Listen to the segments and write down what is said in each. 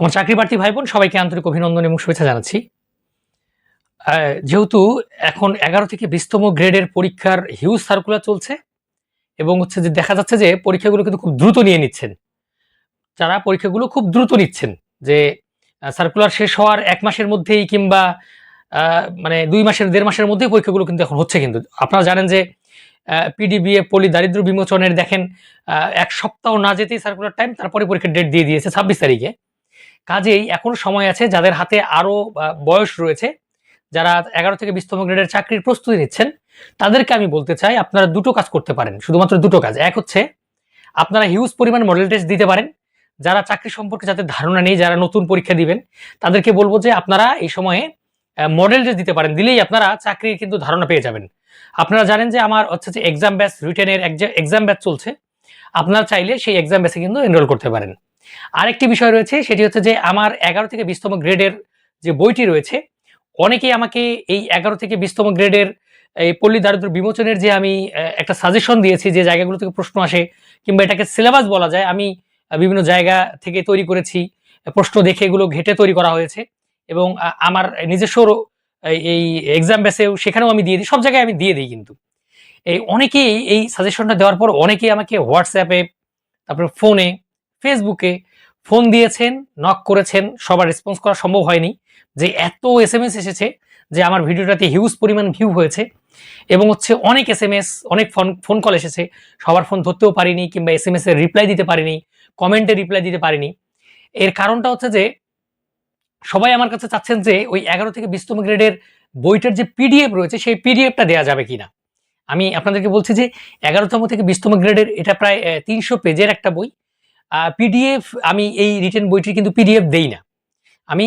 আমার চাকরি প্রার্থী ভাই বোন সবাইকে আন্তরিক অভিনন্দন এবং শুভেচ্ছা জানাচ্ছি। যেহেতু এখন এগারো থেকে বিশতম গ্রেডের পরীক্ষার হিউজ সার্কুলার চলছে এবং হচ্ছে যে দেখা যাচ্ছে যে পরীক্ষাগুলো কিন্তু খুব দ্রুত নিয়ে নিচ্ছেন। যারা পরীক্ষাগুলো খুব দ্রুত নিচ্ছেন, যে সার্কুলার শেষ হওয়ার এক মাসের মধ্যেই কিংবা মানে দুই মাসের, দেড় মাসের মধ্যেই পরীক্ষাগুলো কিন্তু এখন হচ্ছে কিন্তু। আপনারা জানেন যে পিডিবিএ পলি দারিদ্র বিমোচনের দেখেন এক সপ্তাহ না যেতেই সার্কুলার টাইম তারপরে পরীক্ষার ডেট দিয়ে দিয়েছে ছাব্বিশ তারিখে। কাজেই এখন সময় আছে যাদের হাতে আরও বয়স রয়েছে, যারা এগারো থেকে বিশতম গ্রেডের চাকরির প্রস্তুতি নিচ্ছেন, তাদেরকে আমি বলতে চাই আপনারা দুটো কাজ করতে পারেন, শুধুমাত্র দুটো কাজ। এক হচ্ছে, আপনারা হিউজ পরিমাণ মডেল টেস্ট দিতে পারেন, যারা চাকরি সম্পর্কে যাদের ধারণা নেই, যারা নতুন পরীক্ষা দিবেন, তাদেরকে বলব যে আপনারা এই সময়ে মডেল টেস্ট দিতে পারেন, দিলেই আপনারা চাকরির কিন্তু ধারণা পেয়ে যাবেন। আপনারা জানেন যে আমার, হচ্ছে যে এক্সাম ব্যাচ রিটেনের এক্সাম ব্যাচ চলছে আপনারা চাইলে সেই এক্সাম ব্যাচে কিন্তু এনরোল করতে পারেন। আরেকটি বিষয় রয়েছে, সেটি হচ্ছে যে আমার এগারো থেকে বিশতম গ্রেডের যে বইটি রয়েছে, অনেকেই আমাকে এই এগারো থেকে বিশতম গ্রেডের এই পল্লী দারিদ্র বিমোচনের যে আমি একটা সাজেশন দিয়েছি যে জায়গাগুলো থেকে প্রশ্ন আসে, কিংবা এটাকে সিলেবাস বলা যায়, আমি বিভিন্ন জায়গা থেকে তৈরি করেছি, প্রশ্ন দেখে এগুলো ঘেটে তৈরি করা হয়েছে এবং আমার নিজস্ব, এই এক্সাম বেসেও সেখানেও আমি দিয়ে দিই, সব জায়গায় আমি দিয়ে দিই কিন্তু। এই অনেকেই এই সাজেশনটা দেওয়ার পর অনেকেই আমাকে হোয়াটসঅ্যাপে তারপরে ফোনে ফেসবুকে ফোন দিয়েছেন নক করেছেন, সবার রেসপন্স করা সম্ভব হয়নি। যে এত এস এম এস এসেছে যে আমার ভিডিওটাতে হিউজ পরিমাণ ভিউ হয়েছে এবং হচ্ছে অনেক এস এম এস অনেক ফোন ফোন কল এসেছে। সবার ফোন ধরতেও পারিনি কিংবা এস এম এস রিপ্লাই দিতে পারিনি কমেন্টে রিপ্লাই দিতে পারিনি। এর কারণটা হচ্ছে যে সবাই আমার কাছে চাচ্ছেন যে ওই এগারো থেকে বিশতম গ্রেডের বইটার যে পিডিএফ রয়েছে, সেই পিডিএফটা দেওয়া যাবে কিনা। আমি আপনাদেরকে বলছি যে এগারোতম থেকে বিশতম গ্রেডের এটা প্রায় তিনশো পেজের একটা বই। পিডিএফ আমি এই রিটেন বইটির কিন্তু পিডিএফ দেই না। আমি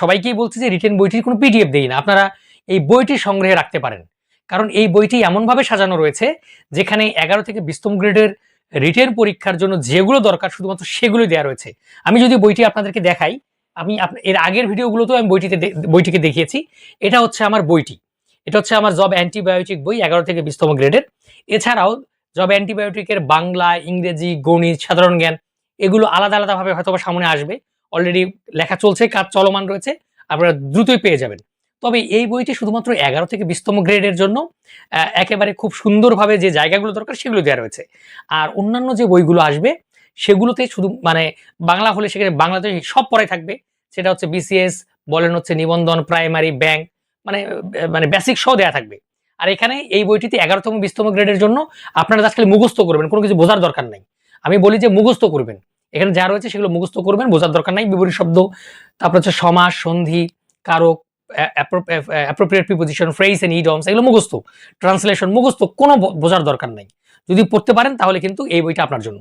সবাইকেই বলছি যে রিটেন বইটির কোনো পিডিএফ দেই না। আপনারা এই বইটি সংগ্রহে রাখতে পারেন। কারণ এই বইটি এমনভাবে সাজানো রয়েছে যেখানে এগারো থেকে বিশতম গ্রেডের রিটেন পরীক্ষার জন্য যেগুলো দরকার শুধুমাত্র সেগুলো দেওয়া রয়েছে। আমি যদি বইটি আপনাদেরকে দেখাই, আমি এর আগের ভিডিওগুলোতেও আমি বইটিতে বইটিকে দেখিয়েছি। এটা হচ্ছে আমার বইটি। এটা হচ্ছে আমার জব অ্যান্টিবায়োটিক বই, এগারো থেকে বিশতম গ্রেডের এছাড়াও জব অ্যান্টিবায়োটিকের বাংলা, ইংরেজি, গণিত, সাধারণ জ্ঞান, এগুলো আলাদা আলাদাভাবে হয়তো সামনে আসবে। অলরেডি লেখা চলছে, কাজ চলমান রয়েছে, আপনারা দ্রুতই পেয়ে যাবেন। তবে এই বইটি শুধুমাত্র এগারো থেকে বিশতম গ্রেডের জন্য একেবারে খুব সুন্দরভাবে যে জায়গাগুলো দরকার সেগুলো দেওয়া রয়েছে। আর অন্যান্য যে বইগুলো আসবে, সেগুলোতে শুধু মানে বাংলা হলে সেখানে বাংলাতে সব পড়াই থাকবে। সেটা হচ্ছে বিসিএস বলেন হচ্ছে নিবন্ধন প্রাইমারি ব্যাংক মানে মানে বেসিক সহ দেওয়া থাকবে। আর এখানে এই বইটিতে এগারোতম, বিশতম গ্রেডের জন্য আপনারা খালি মুখস্থ করবেন, কোনো কিছু বোঝার দরকার নাই। আমি বলি যে মুখস্থ করবেন। এখানে যা রয়েছে সেগুলো মুখস্থ করবেন, বোঝার দরকার নাই বিপরীত শব্দ, তারপর হচ্ছে সমাস, সন্ধি, কারক appropriate preposition phrase and idioms এগুলো মুখস্থ। ট্রান্সলেশন মুখস্থ, কোনো বোঝার দরকার নাই। যদি পড়তে পারেন তাহলে কিন্তু এই বইটা আপনার জন্য।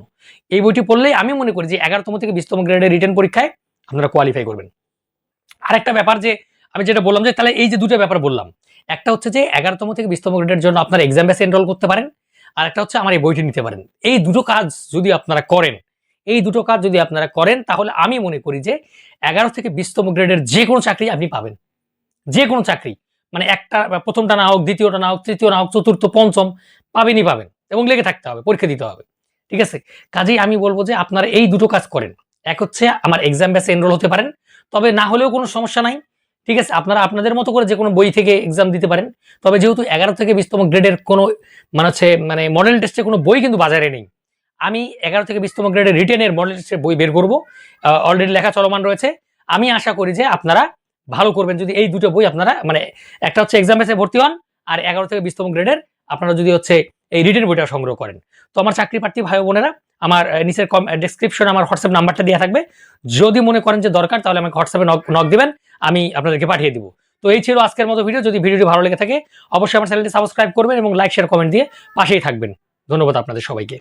এই বইটি পড়লেই আমি মনে করি যে এগারোতম থেকে বিশতম গ্রেডের রিটার্ন পরীক্ষায় আপনারা কোয়ালিফাই করবেন। আরেকটা ব্যাপার যে আমি যেটা বললাম যে তাহলে এই যে দুটো ব্যাপার বললাম। একটা হচ্ছে যে এগারোতম থেকে বিশতম গ্রেডের জন্য আপনার এক্সাম বেসে এনরোল করতে পারেন, আর একটা হচ্ছে আমার এই বইটি নিতে পারেন। এই দুটো কাজ যদি আপনারা করেন, এই দুটো কাজ যদি আপনারা করেন, তাহলে আমি মনে করি যে এগারো থেকে বিশতম গ্রেডের যে কোনো চাকরি আপনি পাবেন। যে কোনো চাকরি মানে একটা, প্রথমটা না হোক, দ্বিতীয়টা না হোক, তৃতীয় না হোক, চতুর্থ, পঞ্চম, পাবেনই পাবেন এবং লেগে থাকতে হবে, পরীক্ষা দিতে হবে। ঠিক আছে? কাজেই আমি বলব যে আপনারা এই দুটো কাজ করেন। এক হচ্ছে আমার এক্সাম ব্যাসে এনরোল হতে পারেন, তবে না হলেও কোনো সমস্যা নাই। ঠিক আছে? আপনারা আপনাদের মতো করে যে কোনো বই থেকে এক্সাম দিতে পারেন। তবে যেহেতু এগারো থেকে বিশতম গ্রেডের কোনো মানে হচ্ছে মানে মডেল টেস্টে কোনো বই কিন্তু বাজারে নেই। আমি এগারো থেকে বিশতম গ্রেডের রিটেনের মডেল টেস্টের বই বের করব। অলরেডি লেখা চলমান রয়েছে। আমি আশা করি যে আপনারা ভালো করবেন যদি এই দুটো বই আপনারা মানে একটা হচ্ছে এক্সাম ভর্তি হন, আর এগারো থেকে বিশতম গ্রেডের আপনারা যদি হচ্ছে এই রিটেন বইটা সংগ্রহ করেন। তো আমার চাকরি প্রার্থী ভাই বোনেরা, আমার নিচের কম ডিসক্রিপশনে আমার হোয়াটসঅ্যাপ নাম্বারটা দেওয়া থাকবে। যদি মনে করেন যে দরকার, তাহলে আমাকে হোয়াটসঅ্যাপে নক দিবেন, আমি আপনাদেরকে পাঠিয়ে দিব। তো এই ছিল আজকের মতো ভিডিও যদি ভিডিওটি ভালো লেগে থাকে, অবশ্যই আমার চ্যানেলটি সাবস্ক্রাইব করবেন এবং লাইক শেয়ার কমেন্ট দিয়ে পাশেই থাকবেন। ধন্যবাদ আপনাদের সবাইকে।